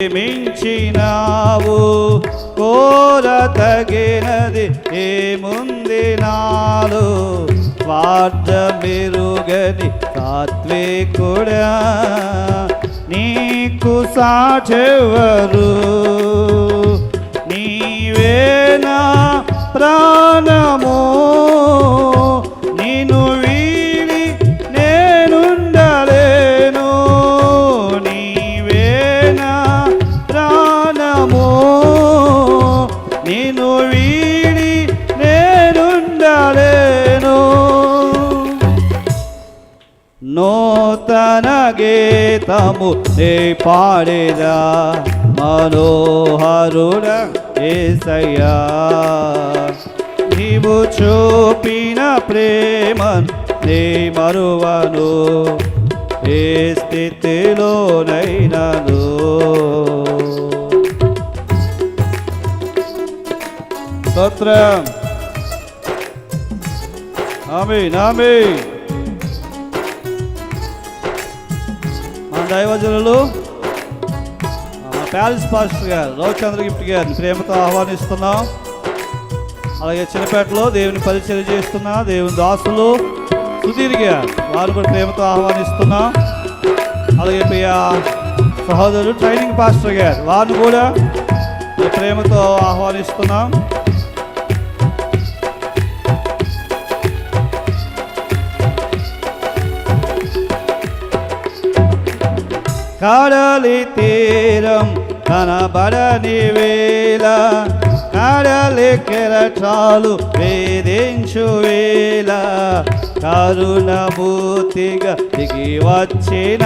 మించినావు కోర తగినది ఏముంది నాలో? స్వార్థ మెరుగని సాత్వికుడా నీకు సాచెవరు నూతన గీతము నే పాడేదా మనోహరుడ ఏసయ్యా. నీవు చూపిన ప్రేమ నే మరువను ఏ స్థితిలోనైనను. స్తోత్రం. ఆమె నామే దైవజనులు. ప్యాలెస్ పాస్టర్ గారు రవిచంద్ర గిఫ్ట్ గారిని ప్రేమతో ఆహ్వానిస్తున్నాం. అలాగే చిన్నపేటలో దేవుని పరిచయం చేస్తున్న దేవుని దాసులు సుధీర్ గారు వారు కూడా ప్రేమతో ఆహ్వానిస్తున్నాం. అలాగే ప్రియ సహోదరుడు ట్రైనింగ్ పాస్టర్ గారు వారిని కూడా ప్రేమతో ఆహ్వానిస్తున్నాం. కడలి తీరం కనబడని వేళ. కడలి కెరటాలు వేధించు వేళ. కరుణమూర్తిగా దిగి వచ్చిన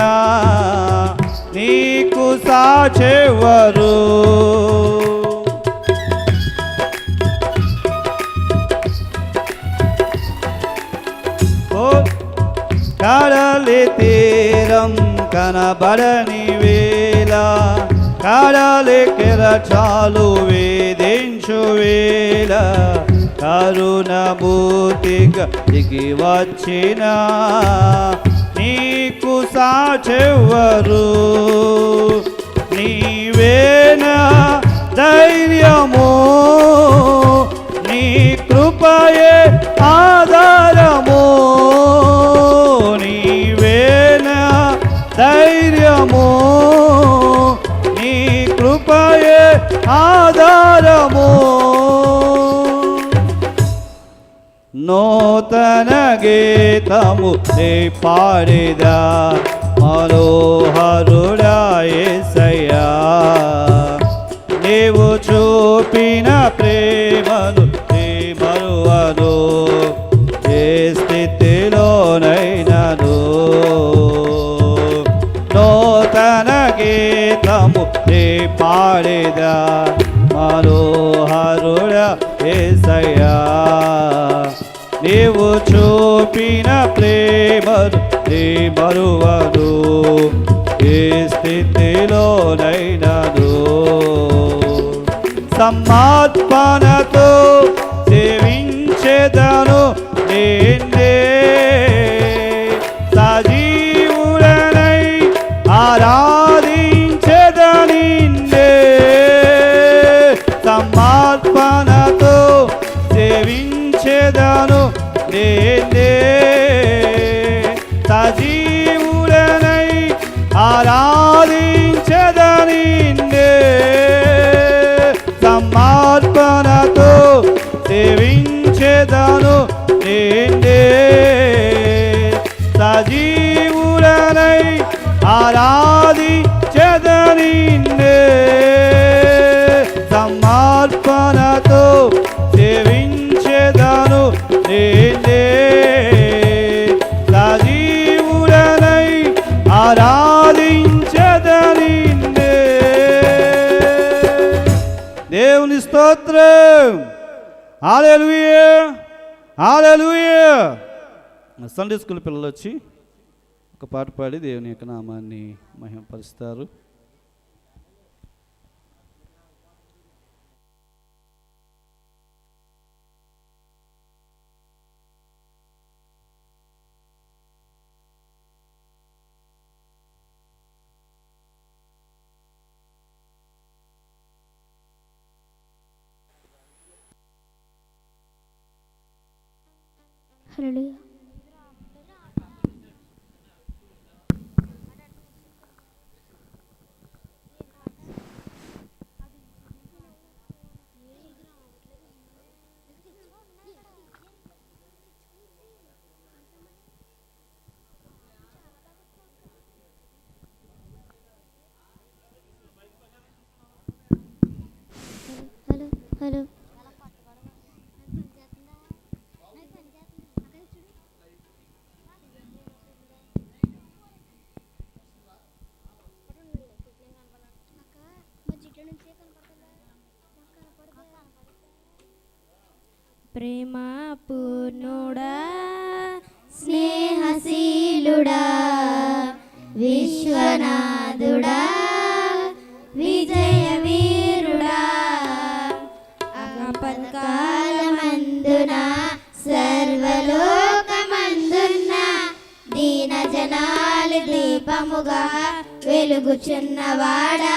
నీకు సాచెవరు కడలి తీరం కనబడని వేళ కడలి చాలు వేధించు వేళ. కరుణమూర్తిగా దిగి వచ్చిన నీకు సాచెవ్వరు. నీవేనా ధైర్యము నీ కృపయే ఆ ఆధారము నూతన గీతము నే పాడిదా మనోహరుడాయసయ్యా నీవు చూపిన ప్రేమను నీ మరువను ఏ స్థితిలోనైనను. నూతన గీతము పాడేదా? మనోహరుడ ఏసయ్యా నీవు చూపిన ప్రేమను నీ మరువను ఏ స్థితిలోనైనను. సమాత్మనతో నిన్నే సజీవుడనై ఆరాధించదనిన్నే సమర్పణతో సేవించేదను నిన్నే. సజీవుడనై ఆరాధించదనిన్నే దేవుని స్తోత్రం. Hallelujah. హల్లెలూయా సండే స్కూల్ పిల్లలు వచ్చి ఒక పాట పాడి దేవుని యొక్క నామాన్ని మహిమపరుస్తారు. हरियाणा ప్రేమ పూర్ణుడా స్నేహశీలుడా విశ్వనాథుడా విజయ వీరుడా సర్వలోక సర్వలోకమందున్న దీన జనాలు దీపముగా వెలుగుచున్నవాడా.